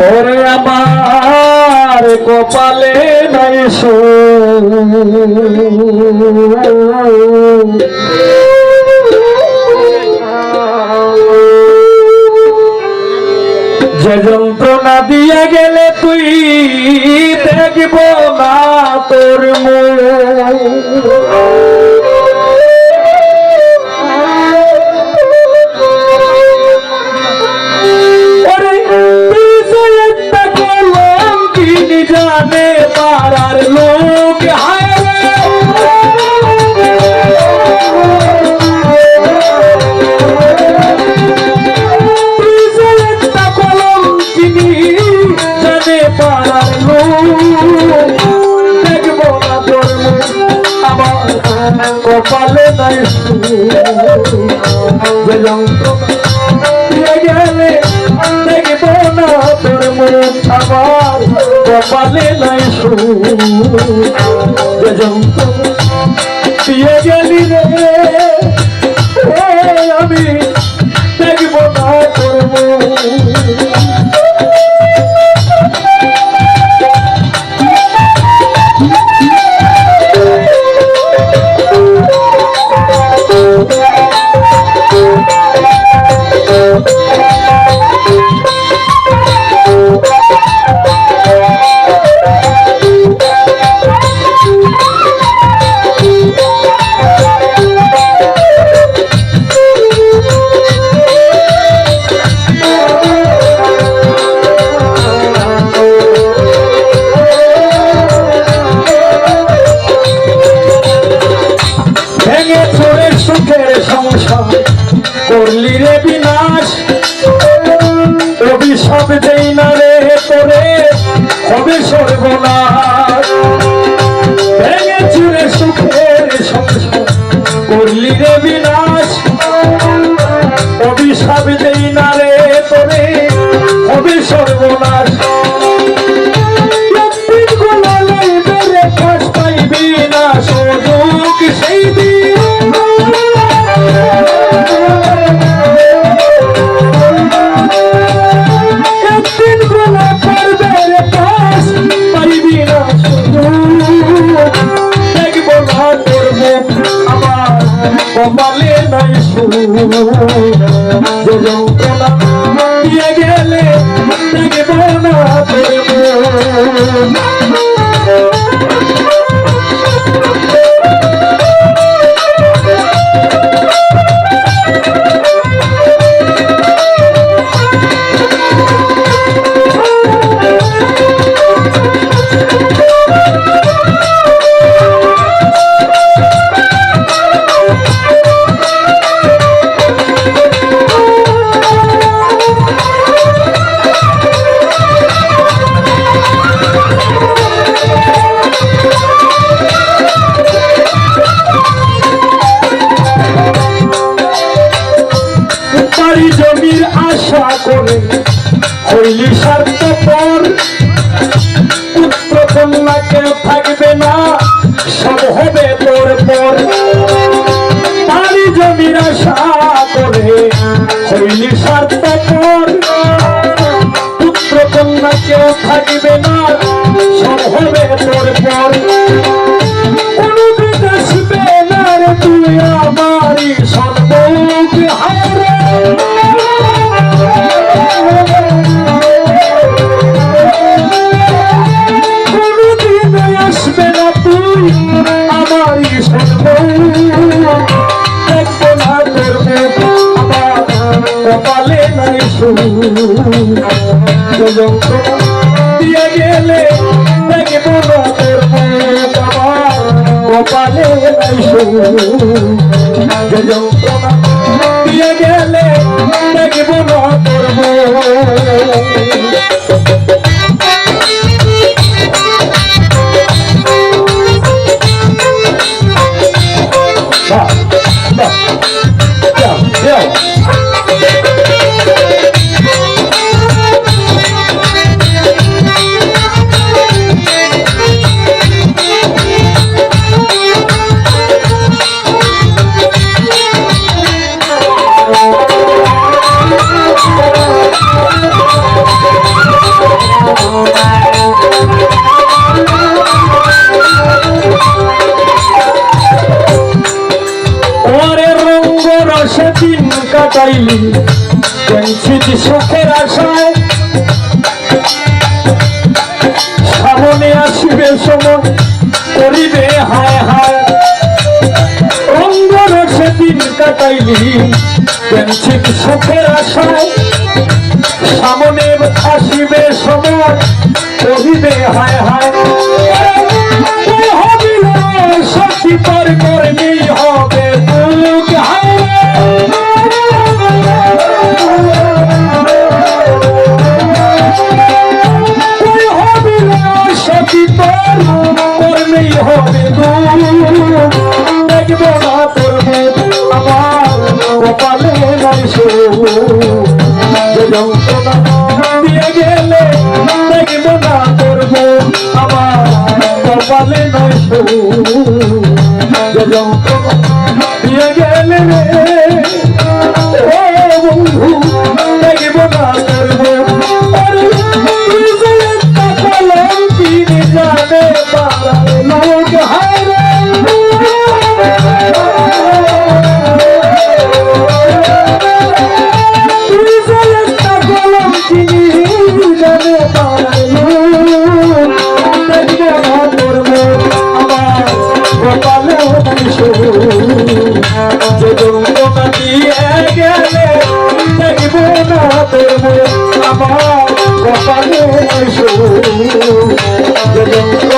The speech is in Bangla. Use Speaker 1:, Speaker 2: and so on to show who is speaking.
Speaker 1: ওরে আমার কপালে নাই যে যন্ত্রণা দিয়ে গেলে তুই দেখব না তোর জানে পাড়ার লোক হায় একটা গেলে দেখব না তোর মুখ আমার কপালে নাই যন্ত্রণা দিয়ে গেলি রে অভিশাপ দেই না রে তোরে হবে সর্বনাশ। ভেঙে চুরে সুখের করলি রে বিনাশ। অভিশাপ দেই না রে তোরে হবে সর্বনাশ। কপালে নাই যন্ত্রণা দিয়ে গেলে দেখব না কেউ থাকিবে না। সব হবে তোর পর। কপালে নাই যন্ত্রণা দিয়ে গেলে মুখ আমার কপালে নাই যে দিয়ে গেলে দেখব না তোর পাইনি স্মৃতি সুখের আশায়। সামনে আসিবে সময়, করিবে হায় হায়। অঙ্গর সেদিন কাটাইলি। স্মৃতি সুখের আশায়। সামনে আসিবে সময় দিয়ে গেলে দেখব না করব? আমার কপালে নয় দিয়ে গেলে জগন্নাথ